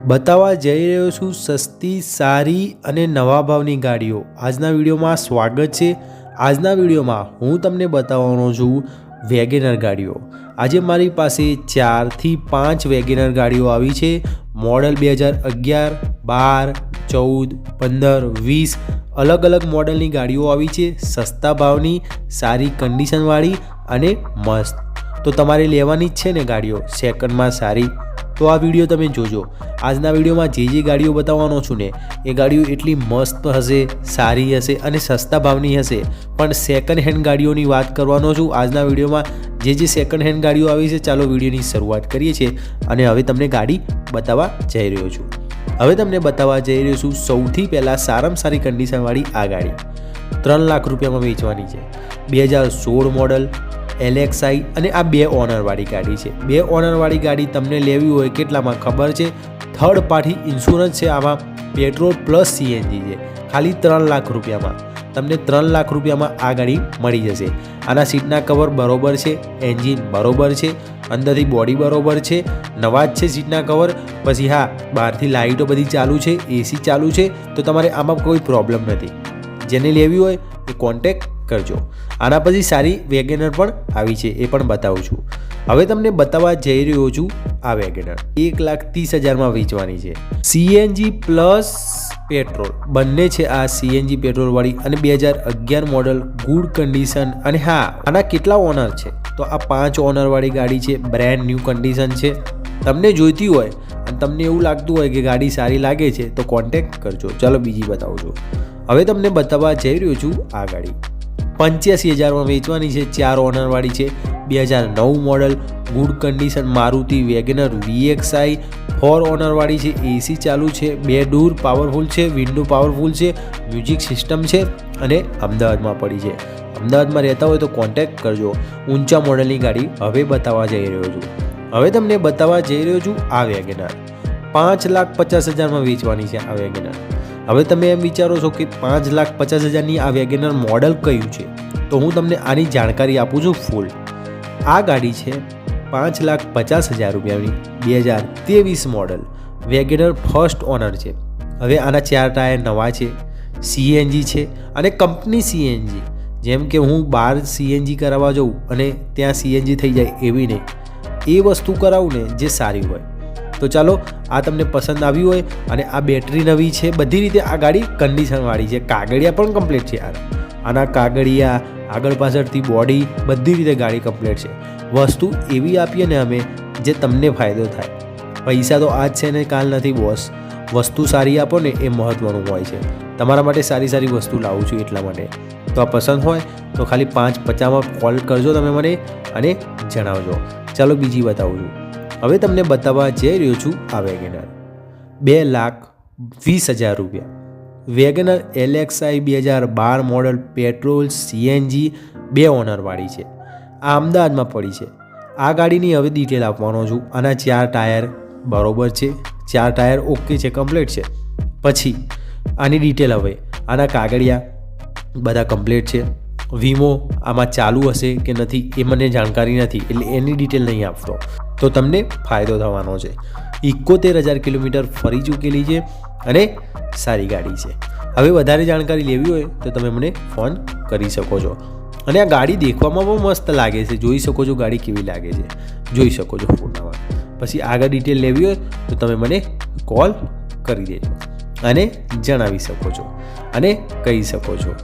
બતાવવા જઈ રહ્યો છું સસ્તી, સારી અને નવા ભાવની ગાડીઓ. આજના વિડીયોમાં સ્વાગત છે. આજના વિડીયોમાં હું તમને બતાવવાનો છું વેગેનર ગાડીઓ. આજે મારી પાસે ચારથી પાંચ વેગેનર ગાડીઓ આવી છે. મોડલ બે હજાર અગિયાર, બાર, ચૌદ, પંદર, વીસ અલગ અલગ મોડલની ગાડીઓ આવી છે. સસ્તા ભાવની, સારી કન્ડિશનવાળી અને મસ્ત. તો તમારે લેવાની જ છે ને ગાડીઓ. સેકન્ડમાં સારી તો આ વીડિયો તમે જોજો. આજના વિડીયોમાં જે જે ગાડીઓ બતાવવાનો છું ને, એ ગાડીઓ એટલી મસ્ત હશે, સારી હશે અને સસ્તા ભાવની હશે. પણ સેકન્ડ હેન્ડ ગાડીઓની વાત કરવાનો છું. આજના વિડીયોમાં જે જે સેકન્ડ હેન્ડ ગાડીઓ આવી છે, ચાલો વિડીયોની શરૂઆત કરીએ છીએ અને હવે તમને ગાડી બતાવવા જઈ રહ્યો છું. હવે તમને બતાવવા જઈ રહ્યો છું સૌથી પહેલાં સારામાં સારી કન્ડિશનવાળી આ ગાડી. ત્રણ લાખ રૂપિયામાં વેચવાની છે. બે હજાર સોળ મોડલ એલેક્સાઈ અને આ બે ઓનરવાળી ગાડી છે. બે ઓનરવાળી ગાડી તમને લેવી હોય કેટલામાં ખબર છે? થર્ડ પાર્ટી ઇન્સ્યોરન્સ છે આમાં, પેટ્રોલ પ્લસ સીએનજી છે. ખાલી ત્રણ લાખ રૂપિયામાં. તમને ત્રણ લાખ રૂપિયામાં આ ગાડી મળી જશે. આના સીટના કવર બરોબર છે, એન્જિન બરોબર છે, અંદરથી બોડી બરોબર છે, નવા જ છે સીટના કવર. પછી હા, બહારથી લાઇટો બધી ચાલુ છે, એસી ચાલુ છે, તો તમારે આમાં કોઈ પ્રોબ્લેમ નથી. જેને લેવી હોય એ કોન્ટેક કરજો. આના પછી સારી વેગેનર પણ આવી છે, એ પણ બતાવું છું. હવે તમને બતાવવા જઈ રહ્યો છું આ વેગેનર. એક લાખ ત્રીસ હજારમાં વેચવાની છે. સીએનજી પ્લસ પેટ્રોલ બંને છે આ સીએનજી પેટ્રોલવાળી અને બે હજાર અગિયાર મોડલ ગુડ કન્ડિશન અને હા, આના કેટલા ઓનર છે? તો આ પાંચ ઓનરવાળી ગાડી છે બ્રેન્ડ ન્યૂ કન્ડિશન છે. તમને જોઈતી હોય અને તમને એવું લાગતું હોય કે ગાડી સારી લાગે છે, તો કોન્ટેક્ટ કરજો. ચાલો બીજી બતાવજો હવે તમને બતાવવા જઈ રહ્યો છું આ ગાડી. પંચ્યાસી હજારમાં વેચવાની છે, ચાર ઓનરવાળી છે. બે હજાર નવ model good condition Maruti WagonR VXi four ઓનરવાળી છે, એસી ચાલુ છે. બે ડોર પાવરફુલ છે, વિન્ડો પાવરફુલ છે, મ્યુઝિક સિસ્ટમ છે અને અમદાવાદમાં પડી છે. અમદાવાદમાં રહેતા હોય તો કોન્ટેક્ટ કરજો. ઊંચા મોડલની ગાડી હવે બતાવવા જઈ રહ્યો છું. હવે તમને બતાવવા જઈ રહ્યો છું આ વેગેનાર. પાંચ લાખ પચાસ હજારમાં વેચવાની છે આ વેગનર. હવે તમે એમ વિચારો છો કે પાંચ લાખ પચાસ હજારની આ વેગેનર મોડલ કયું છે? તો હું તમને આની જાણકારી આપું છું ફૂલ. આ ગાડી છે પાંચ લાખ પચાસ હજાર રૂપિયાની બે હજાર ત્રેવીસ મોડલ. વેગેનર ફર્સ્ટ ઓનર છે. હવે આના ચાર ટાયર નવા છે. સીએનજી છે અને કંપની સીએનજી જેમ કે હું બહાર સીએનજી કરાવવા જાઉં અને ત્યાં સીએનજી થઈ જાય એવી નહીં. એ વસ્તુ કરાવું ને જે સારી હોય. તો ચાલો, આ તમને પસંદ આવ્યું હોય અને આ બેટરી નવી છે, બધી રીતે આ ગાડી કન્ડિશનવાળી છે. કાગળિયા પણ કમ્પ્લીટ છે યાર. આના કાગળિયા, આગળ પાછળથી બોડી બધી રીતે ગાડી કમ્પ્લીટ છે. વસ્તુ એવી આપીએ ને અમે, જે તમને ફાયદો થાય. પૈસા તો આજ છે ને કાલ નથી બોસ વસ્તુ સારી આપો ને એ મહત્ત્વનું હોય છે. તમારા માટે સારી સારી વસ્તુ લાવું છું એટલા માટે. તો આ પસંદ હોય, તો ખાલી પાંચ પચાસમાં કોલ કરજો તમે મને અને જણાવજો. ચાલો બીજી બતાવું છું. હવે તમને બતાવવા જઈ રહ્યો છું આ વેગેનર. બે લાખ વીસ હજાર રૂપિયા. વેગેનર એલેક્સઆઈ બે હજાર બાર મોડલ પેટ્રોલ સીએનજી બે ઓનરવાળી છે. આ અમદાવાદમાં પડી છે. આ ગાડીની હવે ડિટેલ આપવાનો છું. આના ચાર ટાયર બરોબર છે. ચાર ટાયર ઓકે છે કમ્પ્લીટ છે. પછી આની ડિટેલ હવે. આના કાગળિયા બધા કમ્પ્લીટ છે. વીમો આમાં ચાલુ હશે કે નથી એ મને જાણકારી નથી. એટલે એની ડિટેલ નહીં આપતો. તો તમને ફાયદો થવાનો છે. એકોતેર હજાર કિલોમીટર ફરી ચૂકેલી છે અને સારી ગાડી છે. હવે વધારે જાણકારી લેવી હોય તો તમે મને ફોન કરી શકો છો. અને આ ગાડી દેખવામાં બહુ મસ્ત લાગે છે. જોઈ શકો છો ગાડી કેવી લાગે છે. જોઈ શકો છો ફોટામાં. પછી આગળ ડિટેલ લેવી હોય તો તમે મને કોલ કરી દેજો. અને જણાવી શકો છો. અને કહી શકો છો.